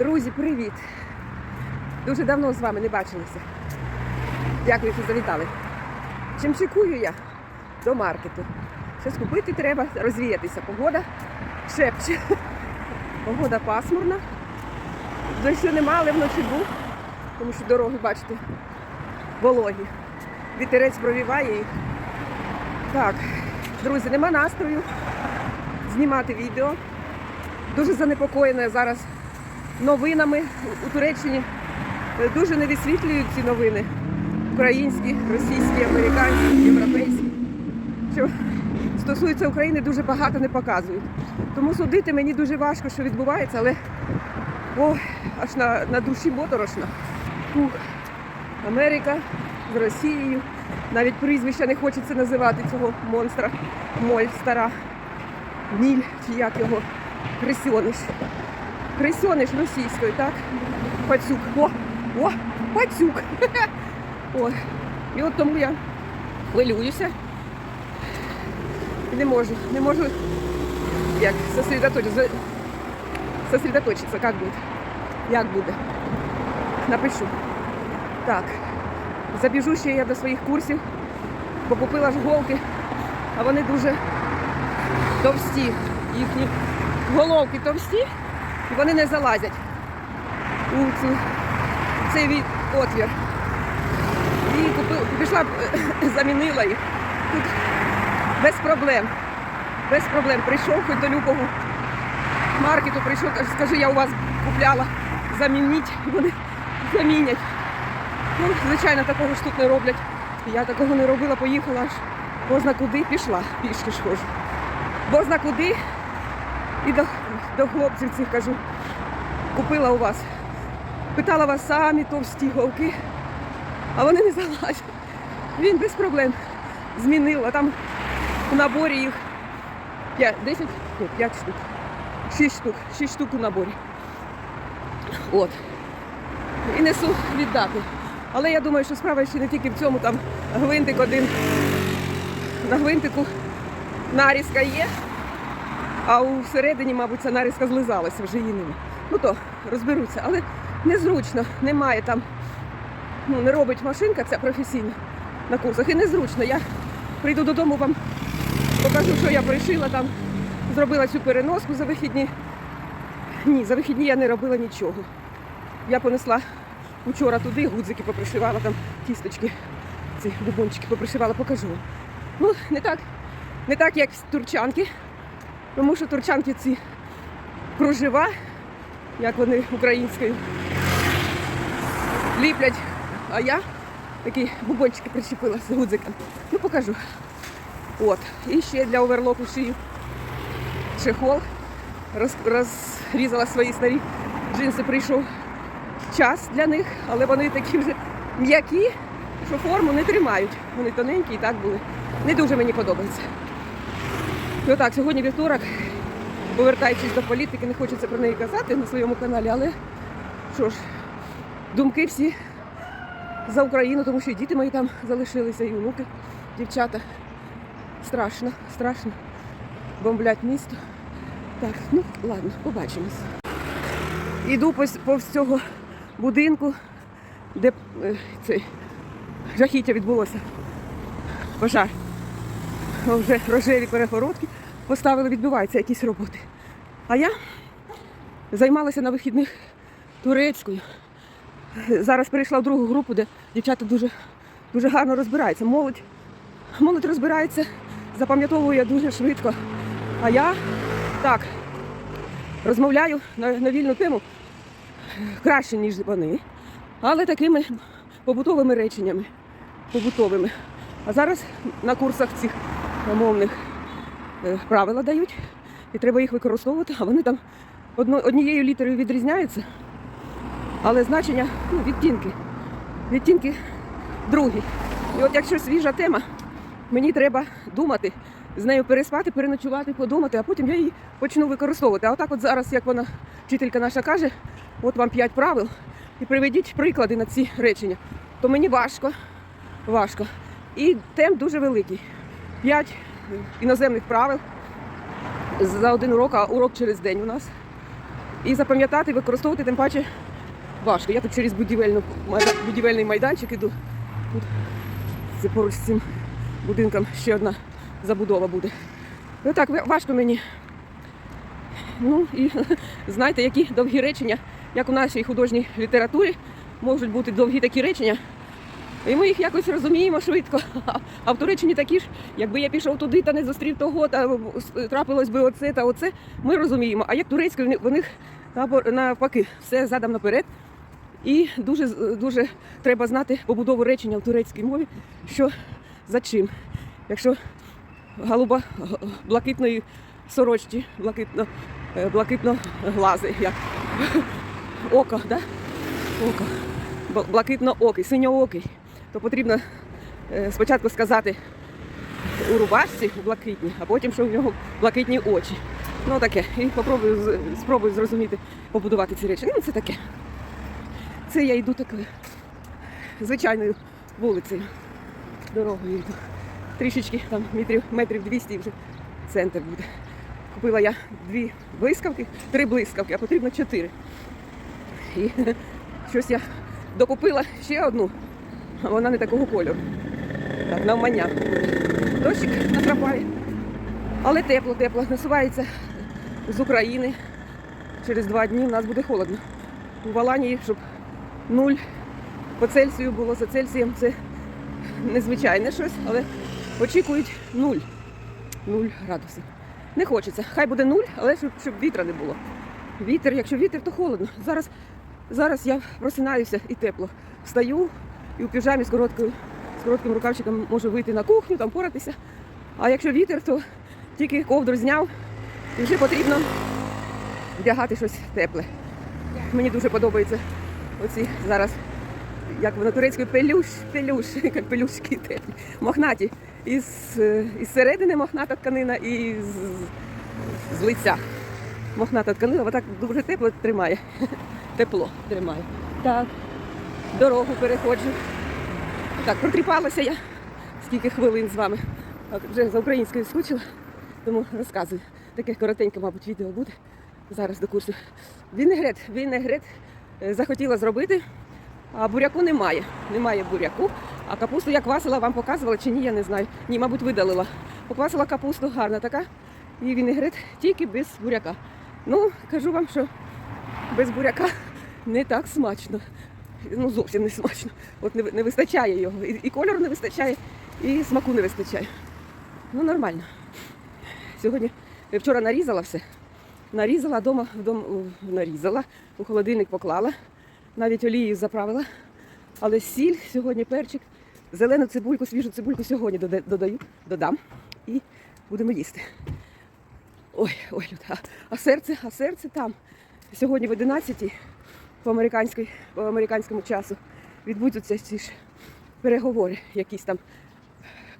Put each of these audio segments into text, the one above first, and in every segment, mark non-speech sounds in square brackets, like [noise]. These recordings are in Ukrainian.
Друзі, привіт! Дуже давно з вами не бачилися. Дякую, що завітали. Чим чекую я до маркету. Щось купити треба, розвіятися. Погода шепче. Погода пасмурна. Дощу нема, але вночі був, тому що дороги, бачите, вологі. Вітерець провіває їх. Так, друзі, нема настрою знімати відео. Дуже занепокоєна зараз новинами у Туреччині. Е, Дуже не висвітлюють ці новини. Українські, російські, американські, європейські. Що стосується України, дуже багато не показують. Тому судити мені дуже важко, що відбувається, але о, аж на, на душі моторошно. Фух. Америка з Росією. Навіть прізвища не хочеться називати цього монстра. Моль стара. Ніль, чи як його, Крисьониш. Крисьониш російською, так? Пацюк. О, о, пацюк. О. І от тому я хвилююся. Не можу, не можу як сосредоточитися. Сосредоточитися, як буде. Як буде. Напишу. Так. Забіжу ще я до своїх курсів, бо купила ж голки, а вони дуже товсті. Їхні головки товсті, і вони не залазять у цю, цей отвір. І купила, пішла, [coughs] замінила їх. Тут без проблем. Без проблем. Прийшов хоч до любого маркету, прийшов, каже, скажи, я у вас купляла, замініть, вони замінять. Ну, звичайно, такого ж тут не роблять. Я такого не робила, поїхала аж бозна куди пішла, пішки ж ходжу. Бозна куди і до, до хлопців цих кажу, купила у вас. Питала вас самі товсті голки, а вони не залазять. Він без проблем змінив, а там у наборі їх 5, 10, ні, 5 штук. 6 штук, 6 штук у наборі. От. І несу віддати. Але я думаю, що справа ще не тільки в цьому, там гвинтик один. На гвинтику нарізка є, а у всередині, мабуть, ця нарізка злизалася вже її нема. Ну то розберуться, але незручно, немає там, ну не робить машинка ця професійна на курсах. І незручно. Я прийду додому, вам покажу, що я пришила там, зробила цю переноску за вихідні. Ні, за вихідні я не робила нічого. Я понесла вчора туди, гудзики попришивала, там тісточки, ці бубончики попришивала, покажу. Ну, не так, не так, як турчанки, тому що турчанки ці кружева, як вони українською, ліплять. А я такі бубончики причепила з гудзиком. Ну, покажу. От. І ще для оверлоку шию чехол. Роз, розрізала свої старі джинси, прийшов час для них, але вони такі вже м'які, що форму не тримають. Вони тоненькі і так були. Не дуже мені подобається. І отак, сьогодні вівторок, повертаючись до політики, не хочеться про неї казати на своєму каналі, але що ж, думки всі за Україну, тому що і діти мої там залишилися, і внуки, дівчата. Страшно, страшно. Бомблять місто. Так, ну ладно, побачимось. Іду повз, цього будинку, де е, цей жахіття відбулося. Пожар. Вже рожеві перегородки поставили, відбуваються якісь роботи. А я займалася на вихідних турецькою. Зараз перейшла в другу групу, де дівчата дуже, дуже гарно розбираються. Молодь, молодь розбирається, запам'ятовує дуже швидко. А я так розмовляю на, на вільну тему краще, ніж вони, але такими побутовими реченнями. Побутовими. А зараз на курсах цих мовних правила дають, і треба їх використовувати, а вони там однією літерою відрізняються, але значення ну, відтінки. Відтінки другі. І от якщо свіжа тема, мені треба думати, з нею переспати, переночувати, подумати, а потім я її почну використовувати. А отак от зараз, як вона, вчителька наша каже, от вам п'ять правил, і приведіть приклади на ці речення, то мені важко, важко. І темп дуже великий. П'ять іноземних правил за один урок, а урок через день у нас. І запам'ятати, використовувати тим паче важко. Я тут через будівельну, будівельний майданчик іду. Тут це поруч з цим будинком ще одна забудова буде. Ну так, важко мені. Ну і [laughs] знаєте, які довгі речення, як у нашій художній літературі, можуть бути довгі такі речення. І ми їх якось розуміємо швидко. [laughs] А в Туреччині такі ж, якби я пішов туди та не зустрів того, та трапилось би оце та оце, ми розуміємо. А як турецькою, в них- навпаки, все задам наперед. І дуже, дуже треба знати побудову речення в турецькій мові, що за чим. Якщо голуба блакитної сорочці, блакитно, е, блакитно глази, як [laughs] око, да? око, блакитно-окий, синьоокий, то потрібно е, спочатку сказати у рубашці у блакитній, а потім, що в нього блакитні очі. Ну таке. І попробую, спробую зрозуміти, побудувати ці речі. Ну, це таке. Це я йду такою звичайною вулицею, дорогою йду. Трішечки там метрів, метрів 200 і вже центр буде. Купила я дві блискавки, три блискавки, а потрібно чотири. І [laughs] щось я докупила ще одну, [laughs] вона не такого кольору. Так, навмання. Дощик накрапає. Але тепло, тепло. Насувається з України. Через два дні в нас буде холодно. У Валанії, щоб нуль по Цельсію було за Цельсієм, це незвичайне щось, але очікують нуль. Нуль градусів. Не хочеться. Хай буде нуль, але щоб, щоб вітра не було. Вітер, якщо вітер, то холодно. Зараз, зараз я просинаюся і тепло. Встаю і у піжамі з короткою, з коротким рукавчиком можу вийти на кухню, там поратися. А якщо вітер, то тільки ковдру зняв і вже потрібно вдягати щось тепле. Мені дуже подобаються оці зараз, як воно турецькою пелюш, пелюш, [laughs] пелюшки теплі, мохнаті. Із, е, із середини мохната тканина і з, з лиця. Мохната тканина, отак дуже тепло тримає. [laughs] Тепло тримає. Так, дорогу переходжу. Так, протріпалася я скільки хвилин з вами. Вже за українською скучила, тому розказую. Таке коротеньке, мабуть, відео буде зараз до курсу. Вінегрет, вінегрет е, захотіла зробити, а буряку немає. Немає буряку. А капусту я квасила, вам показувала чи ні, я не знаю. Ні, мабуть, видалила. Поквасила капусту гарна така. І вінегрет тільки без буряка. Ну, кажу вам, що без буряка не так смачно. Ну, зовсім не смачно. От не, не вистачає його. І, і кольору не вистачає, і смаку не вистачає. Ну, нормально. Сьогодні е, вчора нарізала все. Нарізала вдома, вдома нарізала, у холодильник поклала, навіть олію заправила. Але сіль, сьогодні перчик, зелену цибульку, свіжу цибульку сьогодні додаю, додам і будемо їсти. Ой, ой, Люда, а, а серце, а серце там. Сьогодні в 11 по, по американському часу відбудуться ці ж переговори, якісь там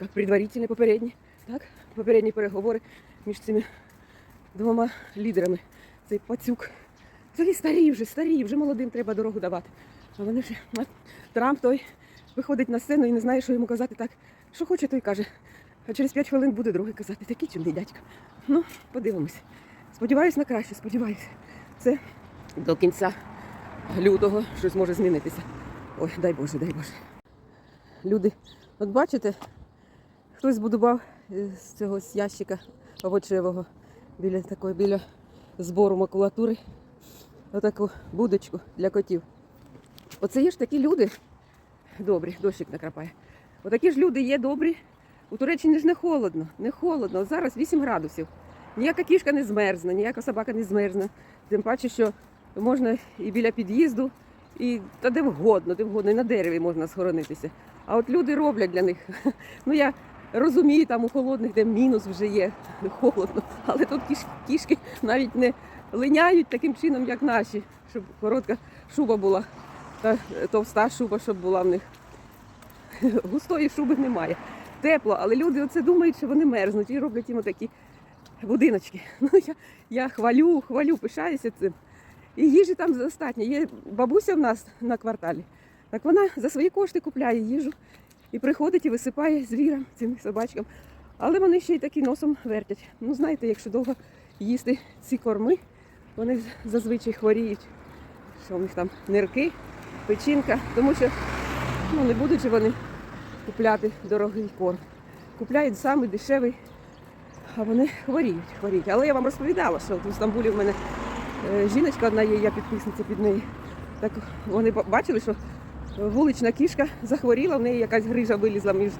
як предварительні, попередні, так? Попередні переговори між цими двома лідерами. Цей пацюк. Взагалі старі вже, старі, вже молодим треба дорогу давати. А вони вже Трамп той виходить на сцену і не знає, що йому казати так. Що хоче, той каже. А через 5 хвилин буде другий казати. Такий чудний дядько. Ну, подивимось. Сподіваюсь на краще, сподіваюся. Це до кінця лютого щось може змінитися. Ой, дай Боже, дай Боже. Люди, от бачите, хтось збудував е, з цього ящика овочевого біля такої, біля збору макулатури. Отаку будочку для котів. Оце є ж такі люди добрі, дощик накрапає. Отакі ж люди є добрі. У Туреччині ж не холодно, не холодно. Зараз 8 градусів. Ніяка кішка не змерзне, ніяка собака не змерзне. Тим паче, що можна і біля під'їзду, і та де вгодно, де вгодно, і на дереві можна схоронитися. А от люди роблять для них. [laughs] Ну я розумію, там у холодних, де мінус вже є, [laughs] холодно, але тут кішки навіть не линяють таким чином, як наші, щоб коротка шуба була, та товста шуба, щоб була в них. [laughs] Густої шуби немає. Тепло, але люди оце думають, що вони мерзнуть і роблять їм такі будиночки. Ну, я, я хвалю, хвалю, пишаюся цим. І їжі там достатньо. Є бабуся в нас на кварталі. Так вона за свої кошти купляє їжу і приходить і висипає звірам, цим собачкам. Але вони ще й таки носом вертять. Ну, знаєте, якщо довго їсти ці корми, Вони зазвичай хворіють, що у них там нирки, печінка, тому що ну, не будуть вони купляти дорогий корм. Купляють самий дешевий, а вони хворіють, хворіють. Але я вам розповідала, що от в Стамбулі в мене жіночка одна є, я підписниця під неї. Так вони бачили, що вулична кішка захворіла, в неї якась грижа вилізла між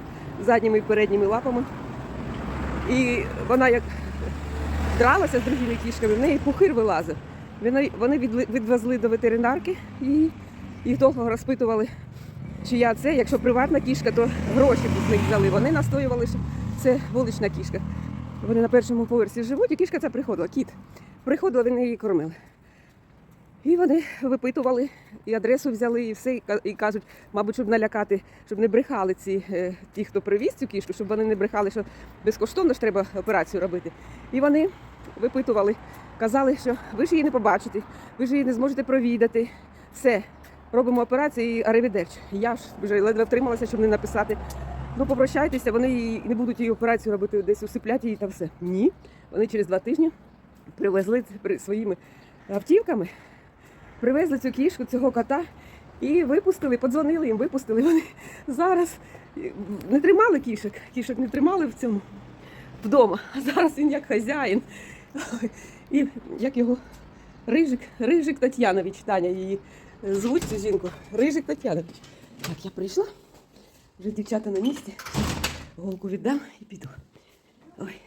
задніми і передніми лапами. І вона як дралася з другими кішками, в неї пухир вилазив. Вони, вони відвезли до ветеринарки і їх довго розпитували, чия це. Якщо приватна кішка, то гроші б з них взяли. Вони настоювали, що це вулична кішка. Вони на першому поверсі живуть, і кішка ця приходила, кіт. Приходила, вони її кормили. І вони випитували, і адресу взяли, і все, і кажуть, мабуть, щоб налякати, щоб не брехали ці е, ті, хто привіз цю кішку, щоб вони не брехали, що безкоштовно ж треба операцію робити. І вони випитували, казали, що ви ж її не побачите, ви ж її не зможете провідати. Все, робимо операцію і аревідерч. Я ж вже ледве втрималася, щоб не написати. Ну, попрощайтеся, вони її- не будуть її операцію робити десь усиплять її та все. Ні. Вони через два тижні привезли своїми автівками, привезли цю кішку, цього кота і випустили, подзвонили їм, випустили. Вони зараз не тримали кішок, кішок не тримали в цьому вдома. А зараз він як хазяїн. І як його Рижик, Рижик Тетянович, Таня її звуть цю жінку. Рижик Тетянович. Так, я прийшла. Вже дівчата на місці. Голку віддам і піду. Ой,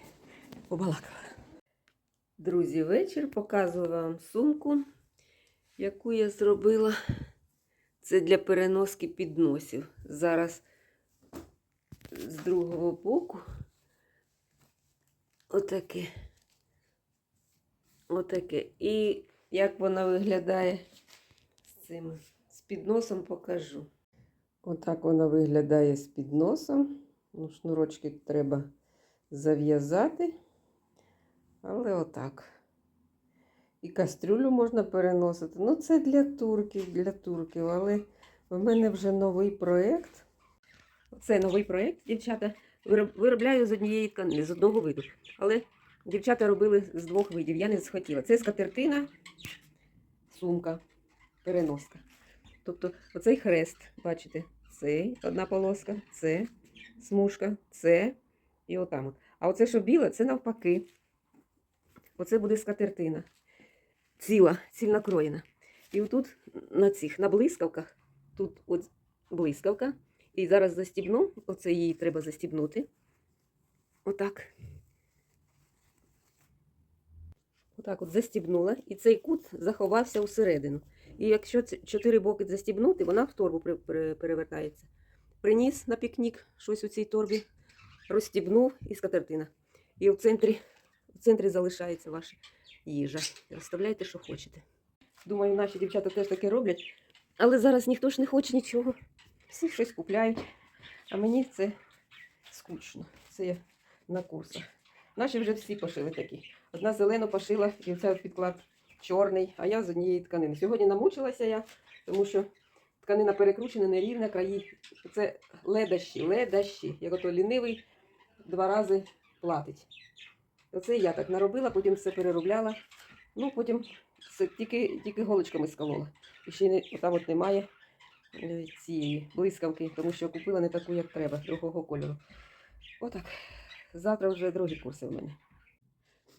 побалакала. Друзі, вечір показую вам сумку, яку я зробила. Це для переноски підносів. Зараз з другого боку отаке. Отаке. І як вона виглядає з цим з підносом покажу. Отак вона виглядає з підносом. Ну, шнурочки треба зав'язати. Але отак. І кастрюлю можна переносити. Ну, це для турків, для турків. Але в мене вже новий проєкт. Це новий проєкт, дівчата. Виробляю з однієї тканини, з одного виду. Але дівчата робили з двох видів. Я не схотіла. Це скатертина, сумка, переноска. Тобто оцей хрест, бачите, цей одна полоска, це смужка, це і отам. А оце, що біле, це навпаки. Оце буде скатертина. Ціла, цільно кроєна. І отут на цих, на блискавках, тут от блискавка. І зараз застібну, оце її треба застібнути. Отак. Отак от застібнула, і цей кут заховався усередину. І якщо чотири боки застібнути, вона в торбу перевертається. Приніс на пікнік щось у цій торбі, розстібнув і скатертина. І в центрі, центрі залишається ваша їжа. Розставляйте, що хочете. Думаю, наші дівчата теж таке роблять. Але зараз ніхто ж не хоче нічого. Всі щось купляють. А мені це скучно. Це я на курсах. Наші вже всі пошили такі. Одна зелену пошила, і оця підклад чорний, а я з однієї тканини. Сьогодні намучилася я, тому що тканина перекручена, нерівна, краї. Це ледащі, ледащі. Як ото лінивий два рази платить. Оце я так наробила, потім все переробляла. Ну, потім все тільки, тільки голочками сколола. І ще не, там от немає е, цієї блискавки, тому що купила не таку, як треба, другого кольору. Отак. Завтра вже другі курси в мене.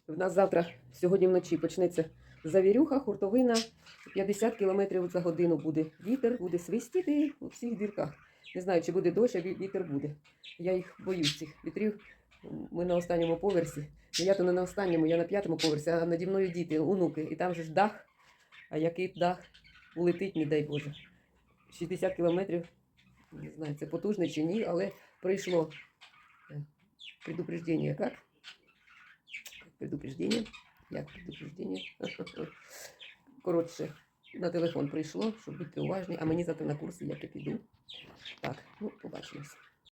В нас завтра, сьогодні вночі, почнеться завірюха, хуртовина. 50 км за годину буде вітер, буде свистіти у всіх дірках. Не знаю, чи буде дощ, а вітер буде. Я їх боюсь, цих вітрів. Ми на останньому поверсі. Ну, я то не на останньому, я на п'ятому поверсі, а наді мною діти, онуки. І там же ж дах. А який дах улетить, не дай Боже. 60 кілометрів. Не знаю, це потужно чи ні, але прийшло е, предупреждение. Як? Предупреждение. Як предупреждение? [laughs] Коротше, на телефон прийшло, щоб бути уважні, а мені завтра на курси, як я піду. Так, ну, побачимось.